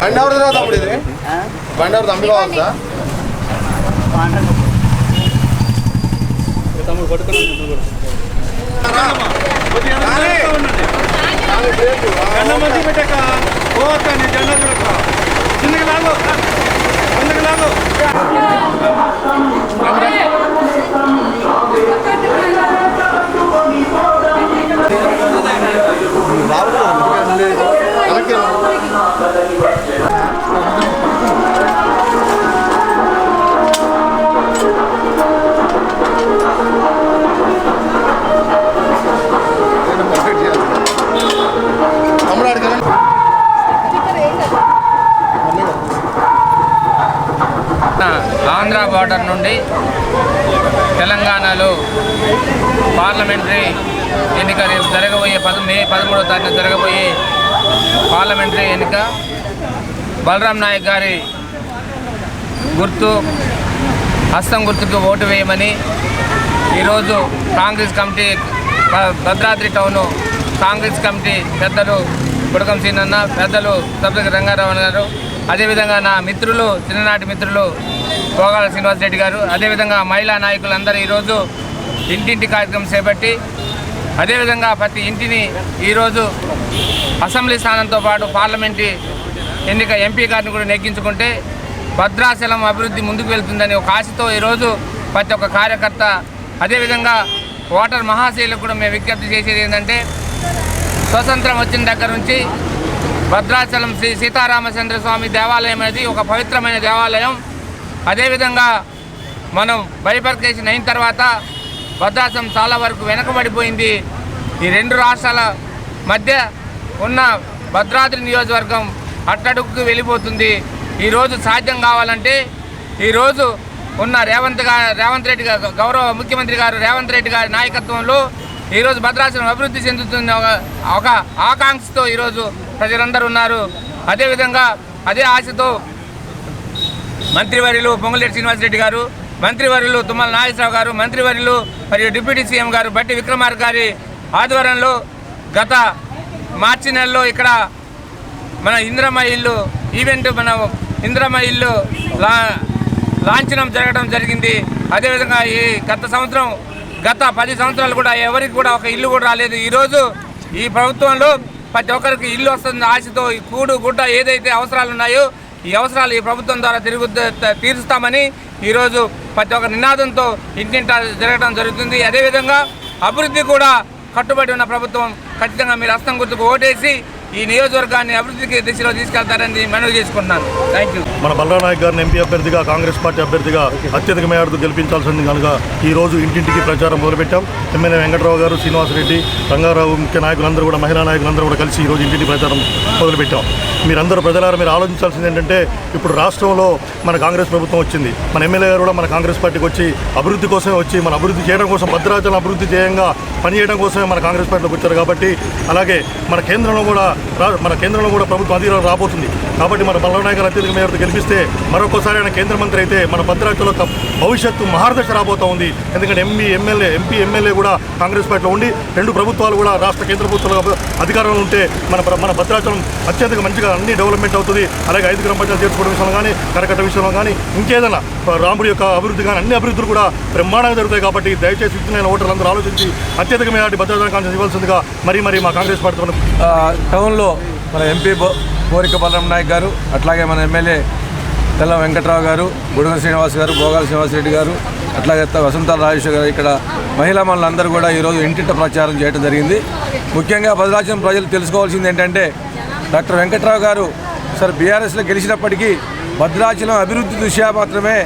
బండి ఎవరిదిరా తమ్ముడు ఇది? బండి ఎవరు తమ్ముడు కావచ్చా? తమ్ముడు పట్టుకున్నాను నుండి తెలంగాణలో పార్లమెంటరీ ఎన్నిక రేపు జరగబోయే పది మే పదమూడో తారీఖున జరగబోయే పార్లమెంటరీ ఎన్నిక బలరాం నాయక్ గారి గుర్తు హస్తం గుర్తుకు ఓటు వేయమని ఈరోజు Congress committee Bhadradri town Congress committee పెద్దలు బుడకం సీనన్న పెద్దలు సబ్జెక్ట్ రంగారావు గారు అదేవిధంగా నా మిత్రులు చిన్ననాటి మిత్రులు పోగాల శ్రీనివాస్ రెడ్డి గారు అదేవిధంగా మహిళా నాయకులందరూ ఈరోజు ఇంటింటి కార్యక్రమం చేపట్టి అదేవిధంగా ప్రతి ఇంటిని ఈరోజు అసెంబ్లీ స్థానంతో పాటు పార్లమెంటు ఎన్నిక ఎంపీ గారిని కూడా నెగ్గించుకుంటే భద్రాచలం అభివృద్ధి ముందుకు వెళ్తుందని ఒక ఆశతో ఈరోజు ప్రతి ఒక్క కార్యకర్త అదేవిధంగా ఓటర్ మహాశైలకు కూడా మేము విజ్ఞప్తి చేసేది ఏంటంటే స్వతంత్రం వచ్చిన దగ్గర నుంచి భద్రాచలం శ్రీ సీతారామచంద్ర స్వామి దేవాలయం అనేది ఒక పవిత్రమైన దేవాలయం. అదేవిధంగా మనం బైపర్కేషన్ అయిన తర్వాత భద్రాచలం చాలా వరకు వెనకబడిపోయింది. ఈ రెండు రాష్ట్రాల మధ్య ఉన్న భద్రాద్రి నియోజకవర్గం అట్టడుగుకు వెళ్ళిపోతుంది. ఈరోజు సాధ్యం కావాలంటే ఈరోజు ఉన్న రేవంత్ గారు రేవంత్ రెడ్డి గారు గౌరవ ముఖ్యమంత్రి గారు రేవంత్ రెడ్డి గారి నాయకత్వంలో ఈరోజు భద్రాచలం అభివృద్ధి చెందుతున్న ఒక ఒక ఆకాంక్షతో ఈరోజు ప్రజలందరూ ఉన్నారు. అదేవిధంగా అదే ఆశతో మంత్రివర్యులు పొంగులేటి శ్రీనివాసరెడ్డి గారు మంత్రివర్యులు తుమ్మల నాగేశ్వరరావు గారు మంత్రివర్యులు మరియు డిప్యూటీ సీఎం గారు బట్టి విక్రమార్ గారి ఆధ్వర్యంలో గత మార్చి నెలలో ఇక్కడ మన ఇంద్రమ్మ ఇల్లు ఈవెంట్ మన ఇంద్రమ్మ ఇల్లు లా లాంఛనం జరగడం జరిగింది. అదేవిధంగా ఈ గత సంవత్సరం గత పది సంవత్సరాలు కూడా ఎవరికి కూడా ఒక ఇల్లు కూడా రాలేదు. ఈరోజు ఈ ప్రభుత్వంలో ప్రతి ఒక్కరికి ఇల్లు వస్తుంది ఆశతో ఈ కూడు గుడ్డ ఏదైతే అవసరాలు ఉన్నాయో ఈ అవసరాలు ఈ ప్రభుత్వం ద్వారా తిరుగు తీరుస్తామని ఈరోజు ప్రతి ఒక్క నినాదంతో ఇంటింటా జరగడం జరుగుతుంది. అదేవిధంగా అభివృద్ధి కూడా కట్టుబడి ఉన్న ప్రభుత్వం ఖచ్చితంగా మీరు హస్తం గుర్తుకు ఓటేసి ఈ నియోజకవర్గాన్ని అభివృద్ధికి దిశలో తీసుకెళ్తారని మనవి చేసుకుంటున్నాను. థ్యాంక్ యూ మన బలరాం నాయక్ గారిని ఎంపీ అభ్యర్థిగా కాంగ్రెస్ పార్టీ అభ్యర్థిగా అత్యధిక మేరతో గెలిపించాల్సింది కనుక ఈ రోజు ఇంటింటికి ప్రచారం మొదలుపెట్టాం. ఎమ్మెల్యే వెంకటరావు గారు శ్రీనివాసరెడ్డి రంగారావు ముఖ్య నాయకులందరూ కూడా మహిళా నాయకులందరూ కూడా కలిసి ఈ రోజు ఇంటింటి ప్రచారం మొదలుపెట్టాం. మీరందరూ ప్రజలారా మీరు ఆలోచించాల్సింది ఏంటంటే ఇప్పుడు రాష్ట్రంలో మన కాంగ్రెస్ ప్రభుత్వం వచ్చింది. మన ఎమ్మెల్యే గారు కూడా మన కాంగ్రెస్ పార్టీకి వచ్చి అభివృద్ధి కోసమే వచ్చి మన అభివృద్ధి చేయడం కోసం భద్రాచలం అభివృద్ధి చేయంగా పనిచేయడం కోసమే మన కాంగ్రెస్ పార్టీలోకి వచ్చారు కాబట్టి అలాగే మన కేంద్రంలో కూడా రా- మన కేంద్రంలో కూడా ప్రభుత్వం అధికారం రాబోతుంది. కాబట్టి మన బలరాం నాయకులు అత్యధిక మేరకు గెలిపిస్తే మరొకసారి ఆయన కేంద్ర మంత్రి అయితే మన భద్రాచలం భవిష్యత్తు మహారదశ రాబోతా ఉంది. ఎందుకంటే ఎంపీ ఎమ్మెల్యే ఎంపీ ఎమ్మెల్యే కూడా కాంగ్రెస్ పార్టీలో ఉండి రెండు ప్రభుత్వాలు కూడా రాష్ట్ర కేంద్ర ప్రభుత్వాలు అధికారంలో ఉంటే మన మన భద్రాచలం అత్యధిక మంచిగా అన్ని డెవలప్మెంట్ అవుతుంది. అలాగే ఐదు గ్రామ పంచాయతీ చేసుకోవడం విషయంలో కానీ కరకట్ట విషయంలో కానీ ఇంకేదైనా రాముడి యొక్క అభివృద్ధి కానీ అన్ని అభివృద్ధులు కూడా బ్రహ్మాండంగా జరుగుతాయి కాబట్టి దయచేసి విజ్ఞాన ఓటర్లు అందరూ ఆలోచించి అత్యధికమైన మేరాటి కాన్సెన్స్ ఇవ్వాల్సిందిగా మరీ మరీ మా కాంగ్రెస్ పార్టీ టౌన్లో మన ఎంపీ బో బోరిక బలరాం నాయక్ గారు అట్లాగే మన ఎమ్మెల్యే తెల్ల వెంకట్రావు గారు గుడుగ శ్రీనివాస్ గారు భోగాల శ్రీనివాసరెడ్డి గారు అట్లాగే వసంత రాజేశ్వర్ గారు ఇక్కడ మహిళా మనులందరూ కూడా ఈరోజు ఇంటింట ప్రచారం చేయడం జరిగింది. ముఖ్యంగా భద్రాచలం ప్రజలు తెలుసుకోవాల్సింది ఏంటంటే డాక్టర్ వెంకట్రావు గారు సార్ బీఆర్ఎస్లో గెలిచినప్పటికీ భద్రాచలం అభివృద్ధి దృష్ట్యా మాత్రమే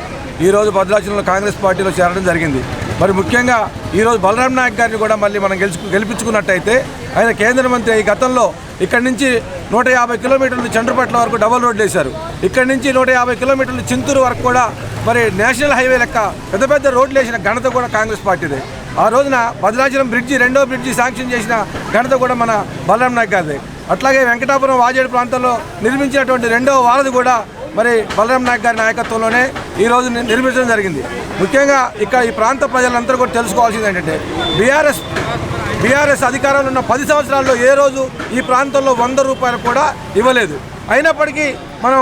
ఈరోజు భద్రాచలంలో కాంగ్రెస్ పార్టీలో చేరడం జరిగింది. మరి ముఖ్యంగా ఈరోజు బలరాం నాయక్ గారిని కూడా మళ్ళీ మనం గెలుచు గెలిపించుకున్నట్టయితే ఆయన కేంద్ర మంత్రి ఈ గతంలో ఇక్కడి నుంచి నూట యాభై కిలోమీటర్లు చండ్రపట్ల వరకు డబల్ రోడ్లు వేశారు. ఇక్కడి నుంచి నూట యాభై కిలోమీటర్లు చింతూరు వరకు కూడా మరి నేషనల్ హైవే లెక్క పెద్ద పెద్ద రోడ్లు వేసిన ఘనత కూడా కాంగ్రెస్ పార్టీదే. ఆ రోజున భద్రాచలం బ్రిడ్జి రెండో బ్రిడ్జి శాంక్షన్ చేసిన ఘనత కూడా మన బలరాం నాయక్ గారిదే. అట్లాగే వెంకటాపురం వాజేడు ప్రాంతంలో నిర్మించినటువంటి రెండవ వారధి కూడా మరి బలరాం నాయక్ గారి నాయకత్వంలోనే ఈరోజు నిర్మించడం జరిగింది. ముఖ్యంగా ఇక్కడ ఈ ప్రాంత ప్రజలందరూ కూడా తెలుసుకోవాల్సింది ఏంటంటే బీఆర్ఎస్ బీఆర్ఎస్ అధికారంలో ఉన్న పది సంవత్సరాల్లో ఏ రోజు ఈ ప్రాంతంలో వంద రూపాయలు కూడా ఇవ్వలేదు. అయినప్పటికీ మనం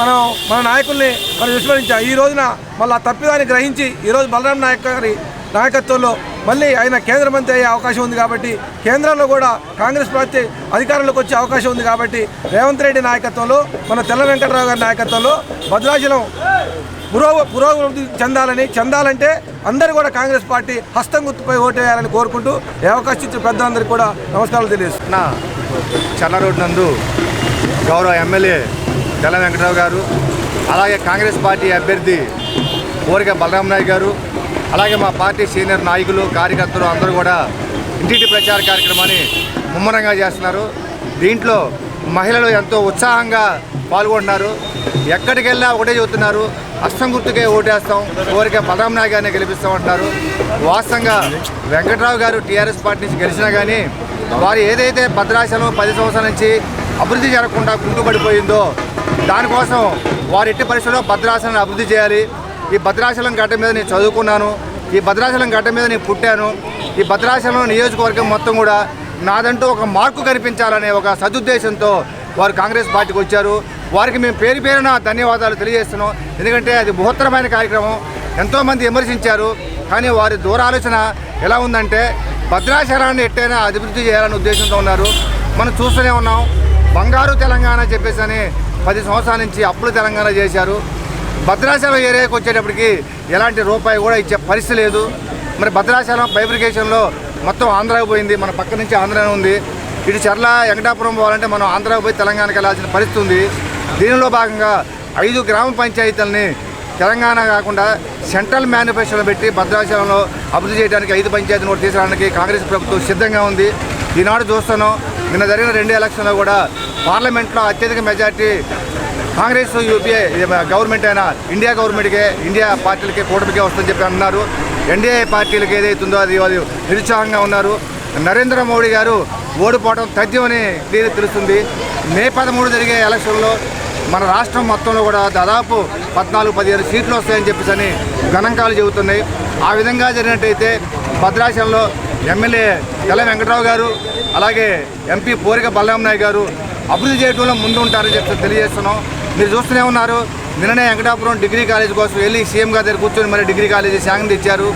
మనం మన నాయకుల్ని మనం విస్మరించాం ఈ రోజున మళ్ళీ ఆ తప్పిదాన్ని గ్రహించి ఈరోజు బలరాం నాయక్ గారి నాయకత్వంలో మళ్ళీ ఆయన కేంద్ర మంత్రి అయ్యే అవకాశం ఉంది కాబట్టి కేంద్రంలో కూడా కాంగ్రెస్ పార్టీ అధికారంలోకి వచ్చే అవకాశం ఉంది కాబట్టి రేవంత్ రెడ్డి నాయకత్వంలో మన తెల్ల వెంకటరావు గారి నాయకత్వంలో భద్రాచలం పురోగ పురోగతి చెందాలని చెందాలంటే అందరూ కూడా కాంగ్రెస్ పార్టీ హస్తం గుర్తుపై ఓటేయాలని కోరుకుంటూ ఈ అవకాశం ఇచ్చిన పెద్దలందరికీ కూడా నమస్కారాలు తెలియజేస్తున్నా నా చల్ల రోడ్ నందు గౌరవ ఎమ్మెల్యే తెల్ల వెంకటరావు గారు అలాగే కాంగ్రెస్ పార్టీ అభ్యర్థి కోరిక బలరాం నాయక్ గారు అలాగే మా పార్టీ సీనియర్ నాయకులు కార్యకర్తలు అందరూ కూడా ఇంటింటి ప్రచార కార్యక్రమాన్ని ముమ్మరంగా చేస్తున్నారు. దీంట్లో మహిళలు ఎంతో ఉత్సాహంగా పాల్గొంటున్నారు. ఎక్కడికి వెళ్ళినా ఒకటే చెబుతున్నారు అస్తం గుర్తుకే ఓటేస్తాం కోరిక పదం నాయక్ గారిని గెలిపిస్తామంటున్నారు. వాస్తవంగా వెంకట్రావు గారు టీఆర్ఎస్ పార్టీ నుంచి గెలిచినా కానీ వారు ఏదైతే భద్రాచలం పది సంవత్సరాల నుంచి అభివృద్ధి జరగకుండా గుంటుపడిపోయిందో దానికోసం వారు ఎట్టి పరిస్థితుల్లో భద్రాచలం అభివృద్ధి చేయాలి. ఈ భద్రాచలం గడ్డ మీద నేను చదువుకున్నాను. ఈ భద్రాచలం గడ్డ మీద నేను పుట్టాను. ఈ భద్రాచలం నియోజకవర్గం మొత్తం కూడా నాదంటూ ఒక మార్కు కనిపించాలనే ఒక సదుద్దేశంతో వారు కాంగ్రెస్ పార్టీకి వచ్చారు. వారికి మేము పేరు పేరున ధన్యవాదాలు తెలియజేస్తున్నాం. ఎందుకంటే అది బృహత్తరమైన కార్యక్రమం. ఎంతోమంది విమర్శించారు. కానీ వారి దూరాలోచన ఎలా ఉందంటే భద్రాచలాన్ని ఎట్టైనా అభివృద్ధి చేయాలనే ఉద్దేశంతో ఉన్నారు. మనం చూస్తూనే ఉన్నాం. బంగారు తెలంగాణ చెప్పేసి అని పది సంవత్సరాల నుంచి అప్పులు తెలంగాణ చేశారు. భద్రాచలం ఏరియాకి వచ్చేటప్పటికి ఎలాంటి రూపాయి కూడా ఇచ్చే పరిస్థితి లేదు. మరి భద్రాచలం ఫైబ్రికేషన్లో మొత్తం ఆంధ్రాకి పోయింది. మన పక్క నుంచి ఆంధ్రానే ఉంది. ఇటు చర్ల వెంకటాపురం పోవాలంటే మనం ఆంధ్రాకి పోయి తెలంగాణకి వెళ్ళాల్సిన పరిస్థితి ఉంది. దీనిలో భాగంగా ఐదు గ్రామ పంచాయతీలని తెలంగాణ కాకుండా సెంట్రల్ మేనిఫెస్టోలో పెట్టి భద్రాచలంలో అభివృద్ధి చేయడానికి ఐదు పంచాయతీలు కూడా తీసుకురావడానికి కాంగ్రెస్ ప్రభుత్వం సిద్ధంగా ఉంది. ఈనాడు చూస్తున్నాం. నిన్న జరిగిన రెండు ఎలక్షన్లో కూడా పార్లమెంట్లో అత్యధిక మెజార్టీ కాంగ్రెస్ యూపీఏ గవర్నమెంట్ అయినా ఇండియా గవర్నమెంట్కే ఇండియా పార్టీలకే కూటమికే వస్తుందని చెప్పి అన్నారు. ఎన్డీఏ పార్టీలకు ఏదైతుందో అది వాళ్ళు నిరుత్సాహంగా ఉన్నారు. నరేంద్ర మోడీ గారు ఓడిపోవడం తథ్యమని క్లియర్ తెలుస్తుంది. మే పదమూడు జరిగే ఎలక్షన్లో మన రాష్ట్రం మొత్తంలో కూడా దాదాపు పద్నాలుగు పదిహేను సీట్లు వస్తాయని చెప్పేసి అని గణాంకాలు చెబుతున్నాయి. ఆ విధంగా జరిగినట్టయితే భద్రాచలంలో ఎమ్మెల్యే తెల్ల వెంకటరావు గారు అలాగే ఎంపీ పోరిక బలరాం నాయ్ గారు అభివృద్ధి చేయడంలో ముందు ఉంటారని చెప్పి తెలియజేస్తున్నాం. మీరు చూస్తూనే ఉన్నారు. నిన్ననే వెంకటాపురం డిగ్రీ కాలేజ్ కోసం వెళ్ళి సీఎం గారి దగ్గర కూర్చొని మరి డిగ్రీ కాలేజీ శాంక్షన్ ఇచ్చారు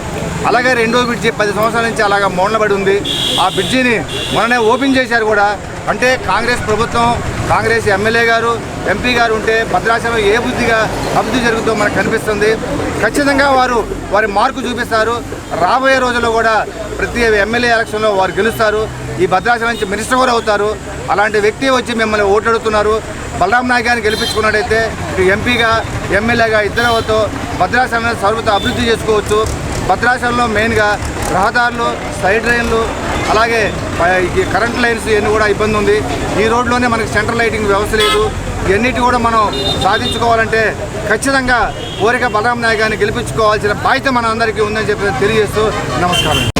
అలాగే రెండో బ్రిడ్జి పది సంవత్సరాల నుంచి అలాగా మోడలబడి ఉంది. ఆ బ్రిడ్జిని మొన్ననే ఓపెన్ చేశారు కూడా. అంటే కాంగ్రెస్ ప్రభుత్వం కాంగ్రెస్ ఎమ్మెల్యే గారు ఎంపీ గారు ఉంటే భద్రాచలం ఏ బుద్ధిగా అభివృద్ధి జరుగుతుందో మనకు కనిపిస్తుంది. ఖచ్చితంగా వారు వారి మార్కు చూపిస్తారు. రాబోయే రోజుల్లో కూడా ప్రతి ఎమ్మెల్యే ఎలక్షన్లో వారు గెలుస్తారు. ఈ భద్రాచలం నుంచి మినిస్టర్ కూడా అవుతారు. అలాంటి వ్యక్తి వచ్చి మిమ్మల్ని ఓట్లాడుతున్నారు. బలరాం నాయకాన్ని గెలిపించుకున్నట్టయితే ఎంపీగా ఎమ్మెల్యేగా ఇద్దరు భద్రాచలం సర్వత అభివృద్ధి చేసుకోవచ్చు. భద్రాచలంలో మెయిన్గా రహదారులు సైడ్ లైన్లు అలాగే కరెంట్ లైన్స్ ఇవన్నీ కూడా ఇబ్బంది ఉంది. ఈ రోడ్లోనే మనకి సెంట్రల్ లైటింగ్ వ్యవస్థ లేదు. ఇవన్నిటి కూడా మనం సాధించుకోవాలంటే ఖచ్చితంగా కోరిక బలరాం నాయకాన్ని గెలిపించుకోవాల్సిన బాధ్యత మన అందరికీ ఉందని చెప్పి తెలియజేస్తూ నమస్కారం.